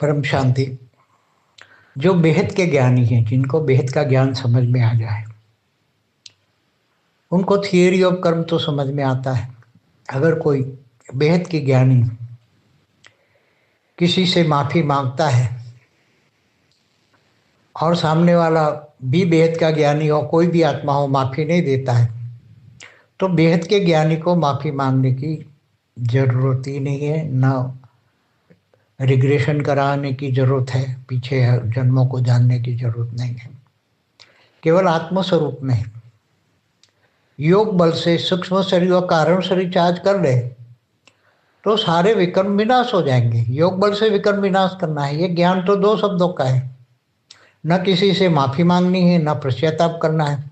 परम शांति, जो बेहद के ज्ञानी हैं, जिनको बेहद का ज्ञान समझ में आ जाए। उनको थियोरी ऑफ़ कर्म तो समझ में आता है। अगर कोई बेहद के ज्ञानी किसी से माफ़ी माँगता है और सामने वाला भी बेहद का ज्ञानी हो, कोई भी आत्मा हो, माफ़ी नहीं देता है तो बेहद के ज्ञानी को माफ़ी मांगने की ज़रूरत ही नहीं है, ना रिग्रेशन कराने की ज़रूरत है, पीछे जन्मों को जानने की ज़रूरत नहीं है। केवल आत्मस्वरूप में योग बल से सूक्ष्म शरीर और कारण शरीर चार्ज कर ले तो सारे विकर्म विनाश हो जाएँगे। योग बल से विकर्म विनाश करना है, ये ज्ञान तो दो शब्दों का है। न किसी से माफ़ी मांगनी है, न पश्चाताप करना है।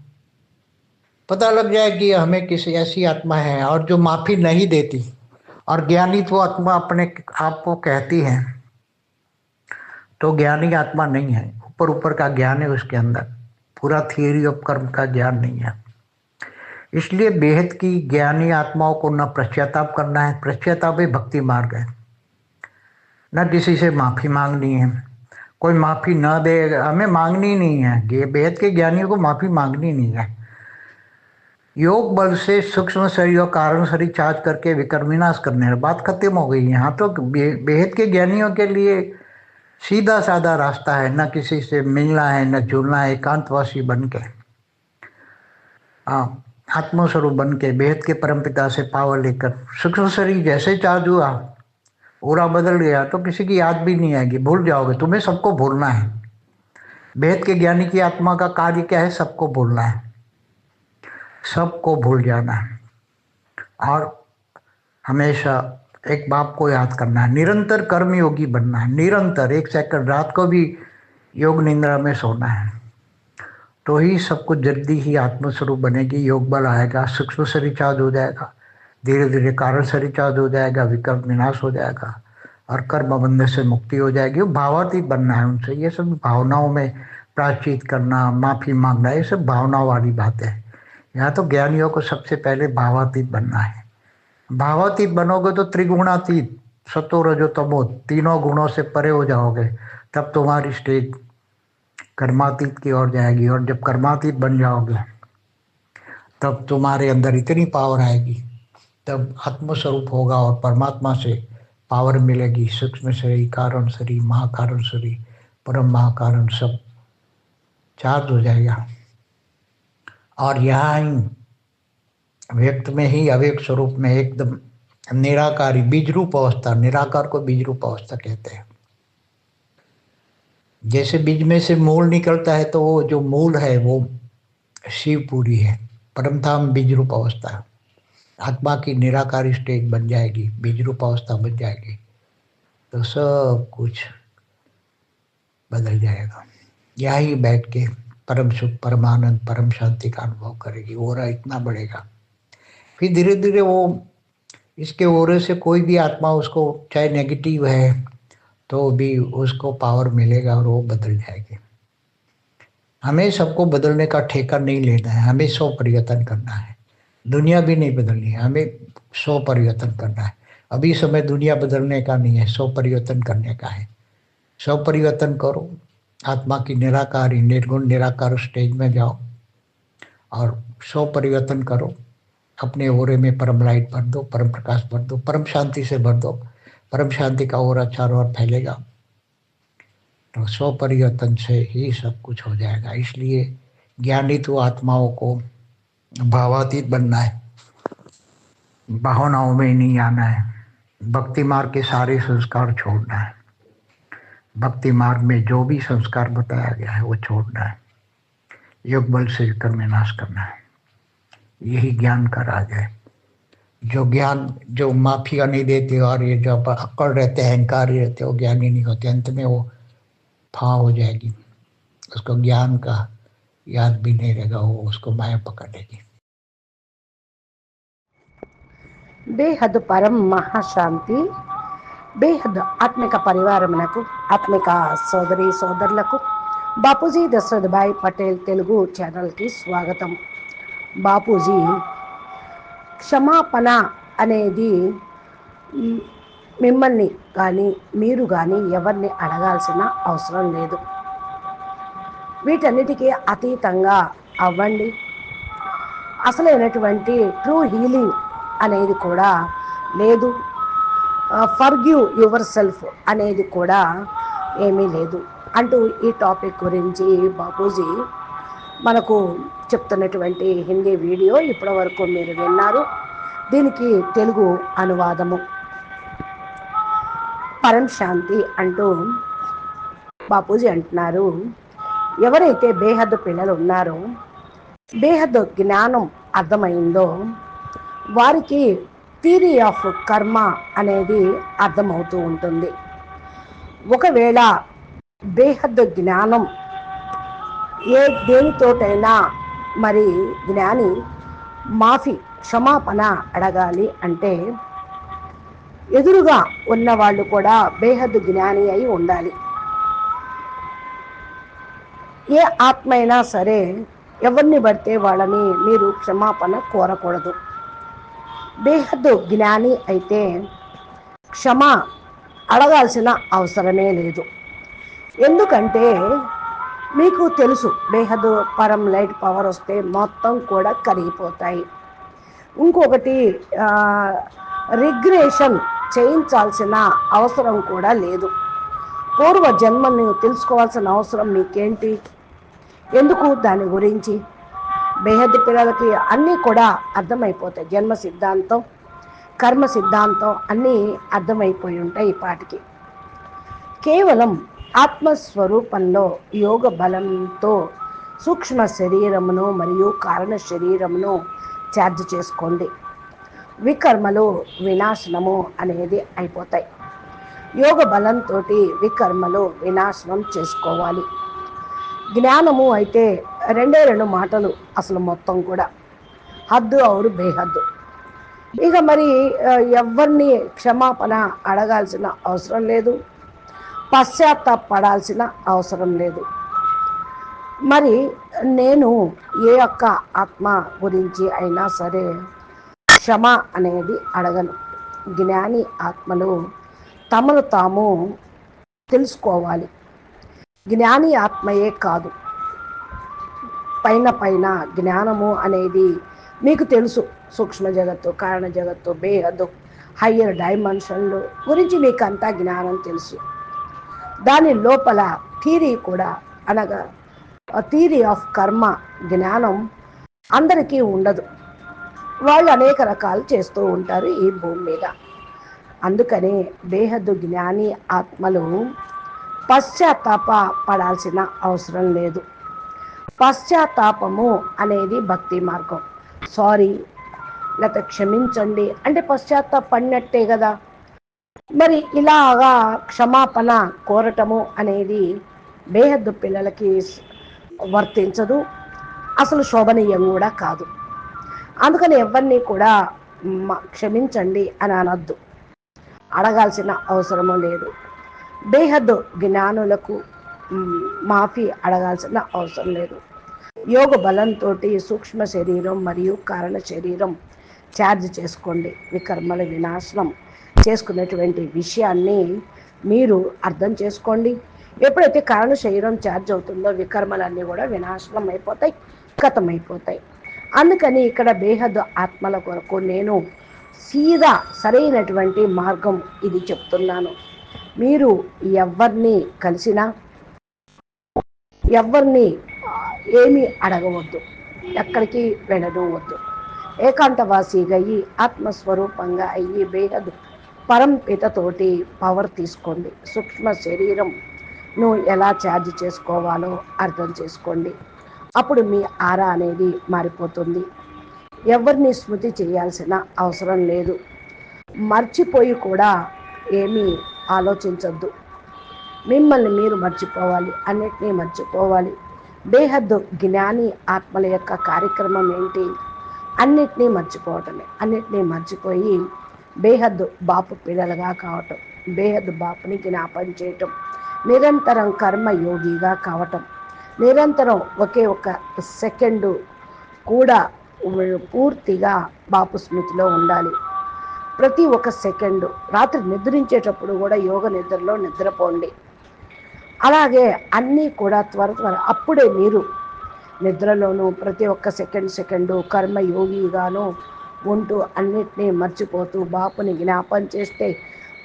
पता लग जाए कि हमें किसी ऐसी आत्मा है और जो माफ़ी नहीं देती। और ज्ञानी तो आत्मा अपने आप को कहती है। तो ज्ञानी आत्मा नहीं है। ऊपर ऊपर का ज्ञान है उसके अंदर। पूरा थियोरी ऑफ़ कर्म का ज्ञान नहीं है। इसलिए बेहद की ज्ञानी आत्माओं को न पश्चाताप करना है। पश्चाताप ही भक्ति मार्ग है। न किसी से माफ़ी मांगनी है। कोई माफ़ी न दे, हमें मांगनी नहीं है। बेहद के ज्ञानियों को माफ़ी मांगनी नहीं है। योग बल से सूक्ष्म शरीर और कारण शरीर चार्ज करके विकर्म विनाश करने बात खत्म हो गई यहाँ तो बेहद के ज्ञानियों के लिए सीधा साधा रास्ता है। न किसी से मिलना है, न जुड़ना है, एकांतवासी बन के हाँ आत्मस्वरूप बन के बेहद के परमपिता से पावर लेकर। सूक्ष्म शरीर जैसे चार्ज हुआ, पूरा बदल गया तो किसी की याद भी नहीं आएगी। भूल जाओगे, तुम्हें सबको भूलना है। बेहद के ज्ञानी की आत्मा का कार्य क्या है? सबको भूलना है। सबको भूल जाना है। और हमेशा एक बाप को याद करना है। निरंतर कर्मयोगी बनना है। निरंतर एक सेकंड रात को भी योग निंद्रा में सोना है। तो ही सब कुछ जल्दी ही आत्मस्वरूप बनेगी। योग बल आएगा, सूक्ष्म शरीर चार्ज हो जाएगा। धीरे धीरे कारण शरीर चार्ज हो जाएगा, विकल्प विनाश हो जाएगा और कर्म बंधन से मुक्ति हो जाएगी। भावातीत बनना है उनसे। ये सब भावनाओं में प्राचीत करना, माफ़ी मांगना, ये सब भावनाओं वाली बातें हैं। यहाँ तो ज्ञानियों को सबसे पहले भावातीत बनना है। भावातीत बनोगे तो त्रिगुणातीत, सतो रजो तमो, तीनों गुणों से परे हो जाओगे, तब तुम्हारी स्टेज कर्मातीत की ओर जाएगी और जब कर्मातीत बन जाओगे, तब तुम्हारे अंदर इतनी पावर आएगी, तब आत्मस्वरूप होगा और परमात्मा से पावर मिलेगी। सूक्ष्म शरीर, कारण शरीर, महाकारण शरीर, परम महाकारण सब चार्ज हो जाएगा। और यहाँ व्यक्त में ही, अव्यक्त स्वरूप में एकदम निराकारी बीज रूप अवस्था, निराकार को बीज रूप अवस्था कहते हैं। जैसे बीज में से मूल निकलता है तो वो जो मूल है, वो शिवपुरी है। परमधाम बीज रूप अवस्था। आत्मा की निराकारी स्टेज बन जाएगी बीज रूप अवस्था बन जाएगी तो सब कुछ बदल जाएगा। यही बैठ के परम सुख परमानंद परम शांति का अनुभव करेगी ओरा इतना बढ़ेगा। फिर धीरे धीरे वो इसके ओरे से कोई भी आत्मा उसको, चाहे नेगेटिव है तो भी उसको पावर मिलेगा और वो बदल जाएगी। हमें सबको बदलने का ठेका नहीं लेना है, हमें सौ परिवर्तन करना है। दुनिया भी नहीं बदलनी है, हमें सौ परिवर्तन करना है। अभी समय दुनिया बदलने का नहीं है, सौ परिवर्तन करने का है। सौ परिवर्तन करो आत्मा की निराकारी, निर्गुण, निराकार स्टेज में जाओ और सौ परिवर्तन करो। अपने ओरे में परम लाइट भर दो, परम प्रकाश भर दो, परम शांति से भर दो। परम शांति का ओरा चारों ओर फैलेगा। तो सौ परिवर्तन से ही सब कुछ हो जाएगा। इसलिए ज्ञानी तो आत्माओं को भावातीत बनना है। भावनाओं में नहीं आना है। भक्ति मार्ग के सारे संस्कार छोड़ना है। भक्ति मार्ग में जो भी संस्कार बताया गया है, वो छोड़ना है। योग बल से युक्त में नाश करना है। यही ज्ञान का राज है। जो ज्ञान, जो माफिया नहीं देते और ये जो अक्कड़ रहते हैं, अहंकारी रहते हैं, वो ज्ञान ही नहीं होते। अंत में वो फाँ हो जाएगी। उसको ज्ञान का याद भी नहीं रहेगा, वो उसको माया पकड़ लेगी। बेहद परम महाशांति। బేహద్ ఆత్మిక పరివారమునకు ఆత్మిక సోదరి సోదరులకు బాపూజీ దశరథభాయ్ పటేల్ తెలుగు ఛానల్కి స్వాగతం. బాపూజీ క్షమాపణ అనేది మిమ్మల్ని కానీ మీరు కానీ ఎవరిని అడగాల్సిన అవసరం లేదు. వీటన్నిటికీ అతీతంగా అవ్వండి. అసలైనటువంటి ట్రూ హీలింగ్ అనేది కూడా లేదు. ఫర్గ్యూ యువర్ సెల్ఫ్ అనేది కూడా ఏమీ లేదు. అంటూ ఈ టాపిక్ గురించి బాపూజీ మనకు చెప్తున్నటువంటి హిందీ వీడియో ఇప్పటి వరకు మీరు విన్నారు. దీనికి తెలుగు అనువాదము. పరం శాంతి అంటూ బాపూజీ అంటున్నారు. ఎవరైతే బేహద్దు పిల్లలు ఉన్నారో బేహద్దు జ్ఞానం అర్థమైందో వారికి థీరీ ఆఫ్ కర్మ అనేది అర్థమవుతూ ఉంటుంది. ఒకవేళ బేహద్దు జ్ఞానం ఏ దేనితోటైనా మరి జ్ఞాని మాఫీ క్షమాపణ అడగాలి అంటే ఎదురుగా ఉన్నవాళ్ళు కూడా బేహద్దు జ్ఞాని అయి ఉండాలి. ఏ ఆత్మ అయినా సరే ఎవరిని పడితే వాళ్ళని మీరు క్షమాపణ కోరకూడదు. బేహద్దు జ్ఞాని అయితే క్షమ అడగాల్సిన అవసరమే లేదు. ఎందుకంటే మీకు తెలుసు బేహద్దు పరం లైట్ పవర్ వస్తే మొత్తం కూడా కరిగిపోతాయి. ఇంకొకటి రిగ్రేషన్ చేయించాల్సిన అవసరం కూడా లేదు. పూర్వ జన్మని తెలుసుకోవాల్సిన అవసరం మీకేంటి? ఎందుకు దాని గురించి? బేహద్దు పిల్లలకి అన్నీ కూడా అర్థమైపోతాయి. జన్మ సిద్ధాంతం కర్మ సిద్ధాంతం అన్నీ అర్థమైపోయి ఉంటాయి ఈ పాటికి. కేవలం ఆత్మస్వరూపంలో యోగ బలంతో సూక్ష్మ శరీరమును మరియు కారణ శరీరమును ఛార్జ్ చేసుకోండి. వికర్మలు వినాశనము అనేది అయిపోతాయి. యోగ బలంతో వికర్మలు వినాశనం చేసుకోవాలి. జ్ఞానము అయితే రెండే రెండు మాటలు అసలు మొత్తం కూడా. హద్దు అవురు బేహద్దు. ఇక మరి ఎవరిని క్షమాపణ అడగాల్సిన అవసరం లేదు. పశ్చాత్తాపడాల్సిన అవసరం లేదు. మరి నేను ఏ యొక్క ఆత్మ గురించి అయినా సరే క్షమ అనేది అడగను. జ్ఞాని ఆత్మలు తమను తాము తెలుసుకోవాలి. జ్ఞాని ఆత్మయే కాదు. పైన పైన జ్ఞానము అనేది మీకు తెలుసు. సూక్ష్మ జగత్తు కారణ జగత్తు బేహద్దు హయ్యర్ డైమెన్షన్లు గురించి మీకు అంతా జ్ఞానం తెలుసు. దాని లోపల థీరీ కూడా అనగా థీరీ ఆఫ్ కర్మ జ్ఞానం అందరికీ ఉండదు. వాళ్ళు అనేక రకాలు చేస్తూ ఉంటారు ఈ భూమి మీద. అందుకనే బేహద్దు జ్ఞాని ఆత్మలు పశ్చాత్తాప పడాల్సిన అవసరం లేదు. పశ్చాత్తాపము అనేది భక్తి మార్గం. సారీ లేకపోతే క్షమించండి. అంటే పశ్చాత్తాపడినట్టే కదా. మరి ఇలాగా క్షమాపణ కోరటము అనేది బేహద్దు పిల్లలకి వర్తించదు. అసలు శోభనీయం కూడా కాదు. అందుకని ఎవరిని కూడా క్షమించండి అని అనొద్దు. అడగాల్సిన అవసరము లేదు. బేహద్దు జ్ఞానులకు మాఫీ అడగాల్సిన అవసరం లేదు. యోగ బలంతో సూక్ష్మ శరీరం మరియు కారణ శరీరం ఛార్జ్ చేసుకోండి. వికర్మల వినాశనం చేసుకునేటువంటి విషయాన్ని మీరు అర్థం చేసుకోండి. ఎప్పుడైతే కారణ శరీరం ఛార్జ్ అవుతుందో వికర్మలన్నీ కూడా వినాశనం అయిపోతాయి గతమైపోతాయి అందుకని ఇక్కడ బేహద్ ఆత్మల కొరకు నేను సీదా సరైనటువంటి మార్గం ఇది చెప్తున్నాను. మీరు ఎవరిని కలిసినా ఎవరిని ఏమీ అడగవద్దు. ఎక్కడికి వెళ్ళడవద్దు ఏకాంతవాసిగా అయ్యి ఆత్మస్వరూపంగా అయ్యి బేహద్ పరంపితతోటి పవర్ తీసుకోండి. సూక్ష్మ శరీరంను ఎలా ఛార్జ్ చేసుకోవాలో అర్థం చేసుకోండి. అప్పుడు మీ ఆరా అనేది మారిపోతుంది. ఎవరిని స్మృతి చేయాల్సిన అవసరం లేదు. మర్చిపోయి కూడా ఏమీ ఆలోచించద్దు. మిమ్మల్ని మీరు మర్చిపోవాలి అన్నిటినీ మర్చిపోవాలి. బేహద్దు జ్ఞాని ఆత్మల యొక్క కార్యక్రమం ఏంటి? అన్నిటినీ మర్చిపోవటమే. అన్నిటినీ మర్చిపోయి బేహద్దు బాపు పిల్లలుగా కావటం బేహద్దు బాపుని జ్ఞాపం చేయటం నిరంతరం కర్మయోగిగా కావటం నిరంతరం ఒకే ఒక సెకండు కూడా పూర్తిగా బాపు స్మృతిలో ఉండాలి. ప్రతి ఒక్క సెకండు రాత్రి నిద్రించేటప్పుడు కూడా యోగ నిద్రలో నిద్రపోండి. అలాగే అన్నీ కూడా త్వర త్వర అప్పుడే మీరు నిద్రలోనూ ప్రతి ఒక్క సెకండ్ సెకండు కర్మయోగిగాను ఉంటూ అన్నిటినీ మర్చిపోతూ బాపుని జ్ఞాపం చేస్తే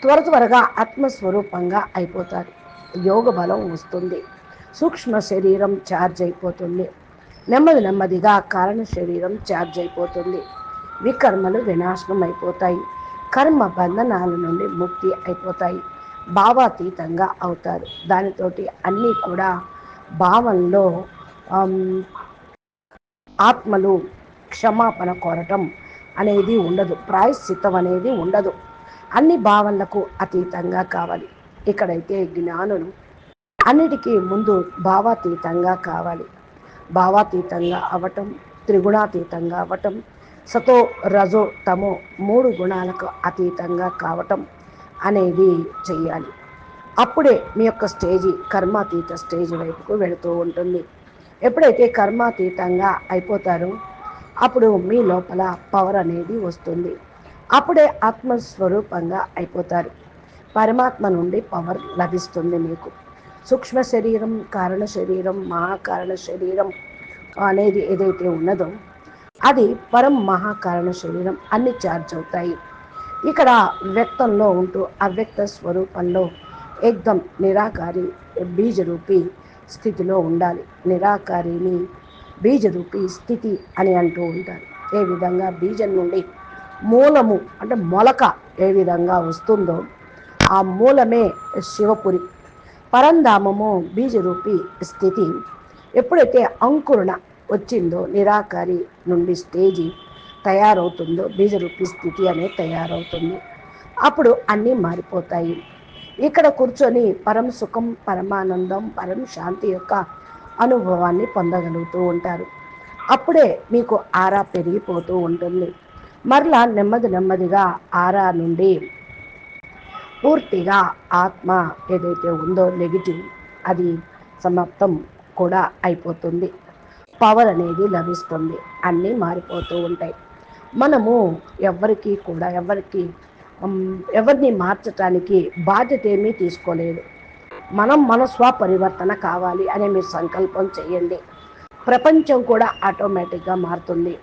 త్వర త్వరగా ఆత్మస్వరూపంగా అయిపోతారు. యోగ బలం వస్తుంది. సూక్ష్మ శరీరం ఛార్జ్ అయిపోతుంది. నెమ్మది నెమ్మదిగా కారణ శరీరం ఛార్జ్ అయిపోతుంది. వికర్మలు వినాశనం అయిపోతాయి. కర్మ బంధనాల నుండి ముక్తి అయిపోతాయి. భావాతీతంగా అవుతారు. దానితోటి అన్నీ కూడా భావంలో ఆత్మలు క్షమాపణ కోరటం అనేది ఉండదు. ప్రాయశ్చిత్తం అనేది ఉండదు. అన్ని భావనలకు అతీతంగా కావాలి. ఇక్కడైతే జ్ఞానులు అన్నిటికీ ముందు భావాతీతంగా కావాలి. భావాతీతంగా అవటం త్రిగుణాతీతంగా అవటం సతో రజో తమో మూడు గుణాలకు అతీతంగా కావటం అనేది చెయ్యాలి. అప్పుడే మీ యొక్క స్టేజీ కర్మాతీత స్టేజ్ వైపుకు వెళుతూ ఉంటుంది. ఎప్పుడైతే కర్మాతీతంగా అయిపోతారో అప్పుడు మీ లోపల పవర్ అనేది వస్తుంది. అప్పుడే ఆత్మస్వరూపంగా అయిపోతారు. పరమాత్మ నుండి పవర్ లభిస్తుంది మీకు. సూక్ష్మ శరీరం కారణ శరీరం మహాకారణ శరీరం అనేది ఏదైతే ఉన్నదో అది పరం మహాకారణ శరీరం అన్ని ఛార్జ్ అవుతాయి. ఇక్కడ వ్యక్తంలో ఉంటూ అవ్యక్త స్వరూపంలో ఏకదం నిరాకారి బీజరూపి స్థితిలో ఉండాలి. నిరాకారిని బీజరూపి స్థితి అని అంటూ ఉంటారు. ఏ విధంగా బీజం నుండి మూలము అంటే మొలక ఏ విధంగా వస్తుందో ఆ మూలమే శివపురి. పరంధామము బీజరూపి స్థితి ఎప్పుడైతే అంకురణ వచ్చిందో నిరాకారి నుండి స్టేజీ తయారవుతుందో బీజరూపి స్థితి అనేది తయారవుతుంది. అప్పుడు అన్నీ మారిపోతాయి. ఇక్కడ కూర్చొని పరం సుఖం పరమానందం పరం శాంతి యొక్క అనుభవాన్ని పొందగలుగుతూ ఉంటారు. అప్పుడే మీకు ఆరా పెరిగిపోతూ ఉంటుంది. మరలా నెమ్మది నెమ్మదిగా ఆరా నుండి పూర్తిగా ఆత్మ ఏదైతే ఉందో నెగిటివ్ అది సమాప్తం కూడా అయిపోతుంది. పవర్ అనేది లభిస్తుంది. అన్నీ మారిపోతూ ఉంటాయి. మనము ఎవరికి కూడా ఎవరికి ఎవరిని మార్చటానికి బాధ్యత ఏమీ తీసుకోలేదు. మనం మన స్వపరివర్తన కావాలి అనే మీరు సంకల్పం చేయండి. ప్రపంచం కూడా ఆటోమేటిక్గా మారుతుంది.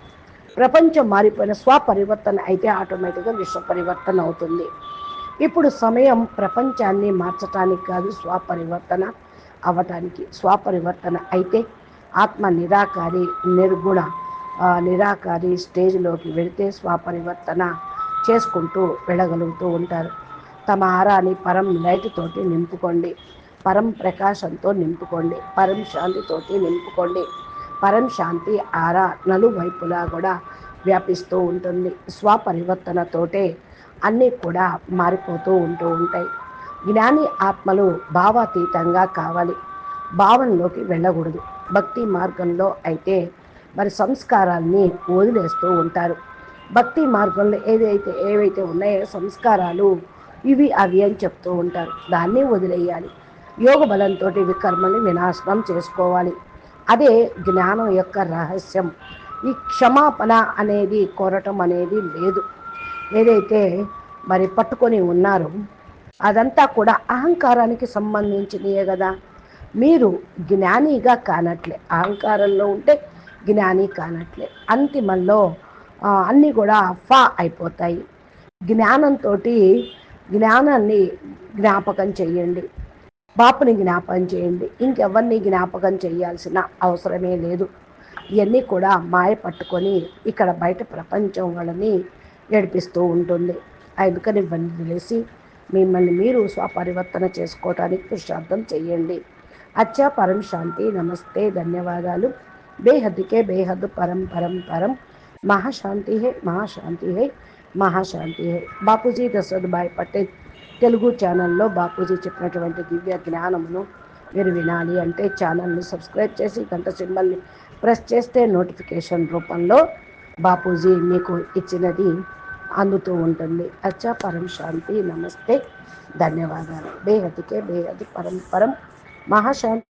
ప్రపంచం మారిపోయిన స్వపరివర్తన అయితే ఆటోమేటిక్గా విశ్వ పరివర్తన అవుతుంది. ఇప్పుడు సమయం ప్రపంచాన్ని మార్చటానికి కాదు స్వపరివర్తన అవ్వటానికి స్వపరివర్తన అయితే ఆత్మ నిరాకారి నిర్గుణ నిరాకారి స్టేజ్లోకి వెళితే స్వపరివర్తన చేసుకుంటూ వెళ్ళగలుగుతూ ఉంటారు. తమ ఆరాని పరం లైట్ తోటి నింపుకోండి. పరం ప్రకాశంతో నింపుకోండి. పరం శాంతితోటి నింపుకోండి. పరం శాంతి ఆరా నలువైపులా కూడా వ్యాపిస్తూ ఉంటుంది. స్వపరివర్తనతోటే అన్నీ కూడా మారిపోతూ ఉంటూ ఉంటాయి. జ్ఞాని ఆత్మలు భావాతీతంగా కావాలి. భావనలోకి వెళ్ళకూడదు. భక్తి మార్గంలో అయితే మరి సంస్కారాల్ని వదిలేస్తూ ఉంటారు. భక్తి మార్గంలో ఏదైతే ఏవైతే ఉన్నాయో సంస్కారాలు ఇవి అవి అని చెప్తూ ఉంటారు. దాన్ని వదిలేయాలి. యోగ బలంతో వికర్మని వినాశనం చేసుకోవాలి. అదే జ్ఞానం యొక్క రహస్యం. ఈ క్షమాపణ అనేది కోరటం అనేది లేదు. ఏదైతే మరి పట్టుకొని ఉన్నారో అదంతా కూడా అహంకారానికి సంబంధించినయే కదా. మీరు జ్ఞానిగా కానట్లే. అహంకారంలో ఉంటే జ్ఞాని కానట్లే. అంతిమంలో అన్నీ కూడా ఫా అయిపోతాయి. జ్ఞానంతో జ్ఞానాన్ని జ్ఞాపకం చేయండి బాపుని జ్ఞాపకం చేయండి ఇంకెవరిని జ్ఞాపకం చేయాల్సిన అవసరమే లేదు. ఇవన్నీ కూడా మాయ పట్టుకొని ఇక్కడ బయట ప్రపంచం వాళ్ళని ఏడిపిస్తూ ఉంటుంది. అందుకని వదిలేసి మిమ్మల్ని మీరు స్వపరివర్తన చేసుకోవటానికి పురుషార్థం చేయండి అచ్చా పరం శాంతి. నమస్తే. ధన్యవాదాలు. బేహద్దుకే బేహద్దు పరం పరం పరం. మహాశాంతి హే మహాశాంతి హే మహాశాంతి. హే బాపూజీ దశరథ్భాయ్ పటేల్ తెలుగు ఛానల్లో బాపూజీ చెప్పినటువంటి దివ్య జ్ఞానమును మీరు వినాలి అంటే ఛానల్ని సబ్స్క్రైబ్ చేసి గంట సింబల్ని ప్రెస్ చేస్తే నోటిఫికేషన్ రూపంలో బాపూజీ మీకు ఇచ్చినది అందుతూ ఉంటుంది. అచ్చా పరం శాంతి నమస్తే. ధన్యవాదాలు. బేహదికే బేహది పరం పరం. మహాశాంతి